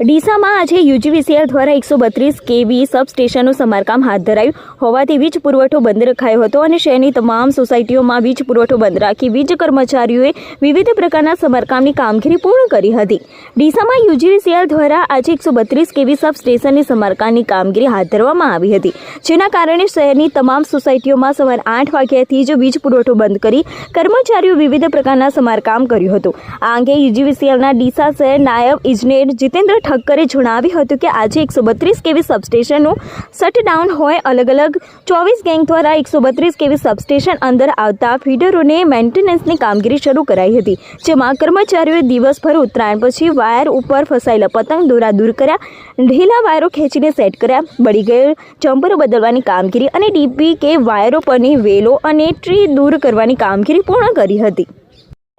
ડીસામાં આજે યુજીવીસીએલ દ્વારા એકસો બત્રીસ કેવી સબસ્ટેશનનું સમારકામ હાથ ધરાયું. હોવાથી વીજ પુરવઠો બંધ રખાયો હતો અને શહેરની તમામ સોસાયટીઓમાં વીજ પુરવઠો બંધ રાખી વીજ કર્મચારીઓએ વિવિધ પ્રકારના સમારકામની કામગીરી પૂર્ણ કરી હતી. ડીસામાં યુજીવીસીએલ દ્વારા આજે એકસો બત્રીસ કેવી સબસ્ટેશનની સમારકામની કામગીરી હાથ ધરવામાં આવી હતી. જેના કારણે શહેરની તમામ સોસાયટીઓમાં સવાર આઠ વાગ્યાથી જ વીજ પુરવઠો બંધ કરી કર્મચારીઓ વિવિધ પ્રકારના સમારકામ કર્યું હતું. આ અંગે યુજીવીસીએલના ડીસા શહેર નાયબ ઇજનેર જીતેન્દ્ર ઠક્કરે જણાવ્યું હતું કે આજે એકસો બત્રીસ કેવી સબસ્ટેશનનું શટડાઉન હોય અલગ અલગ ચોવીસ ગેંગ દ્વારા એકસો બત્રીસ કેવી સબસ્ટેશન અંદર આવતા ફીડરોને મેન્ટેનન્સની કામગીરી શરૂ કરાઈ હતી, જેમાં કર્મચારીઓએ દિવસભર ઉત્તરાયણ પછી વાયર ઉપર ફસાયેલા પતંગ દોરા દૂર કર્યા, ઢીલા વાયરો ખેંચીને સેટ કર્યા, બળી ગયેલ જમ્પરો બદલવાની કામગીરી અને ડીપી કે વાયરો પરની વેલો અને ટ્રી દૂર કરવાની કામગીરી પૂર્ણ કરી હતી.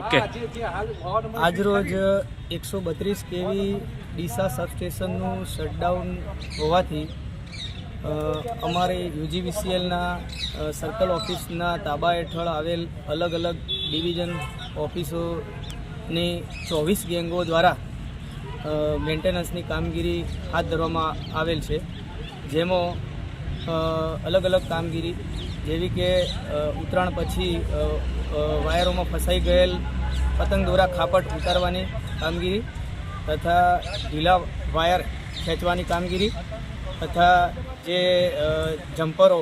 ઓકે આજરોજ એકસો બત્રીસ કેવી ડીસા સબસ્ટેશનનું શટડાઉન હોવાથી અમારે યુજીવીસીએલના સર્કલ ઓફિસના તાબા હેઠળ આવેલ અલગ અલગ ડિવિઝન ઓફિસોની ચોવીસ ગેંગો દ્વારા મેન્ટેનન્સની કામગીરી હાથ ધરવામાં આવેલ છે. જેમાં અલગ અલગ કામગીરી, જેવી કે ઉત્તરાયણ પછી વાયરોમાં ફસાઈ ગયેલ પતંગ દોરા ખાપટ ઉતારવાની કામગીરી, તથા ઢીલા વાયર ખેંચવાની કામગીરી, તથા જે જમ્પરો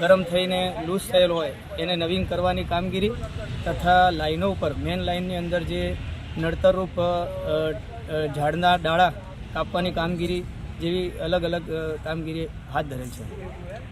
ગરમ થઈને લૂઝ થયેલ હોય, એને નવીન કરવાની કામગીરી, તથા લાઈનો ઉપર મેન લાઇનની અંદર જે નડતરરૂપ ઝાડના ડાળા કાપવાની કામગીરી જેવી અલગ અલગ કામગીરી હાથ ધરેલ છે.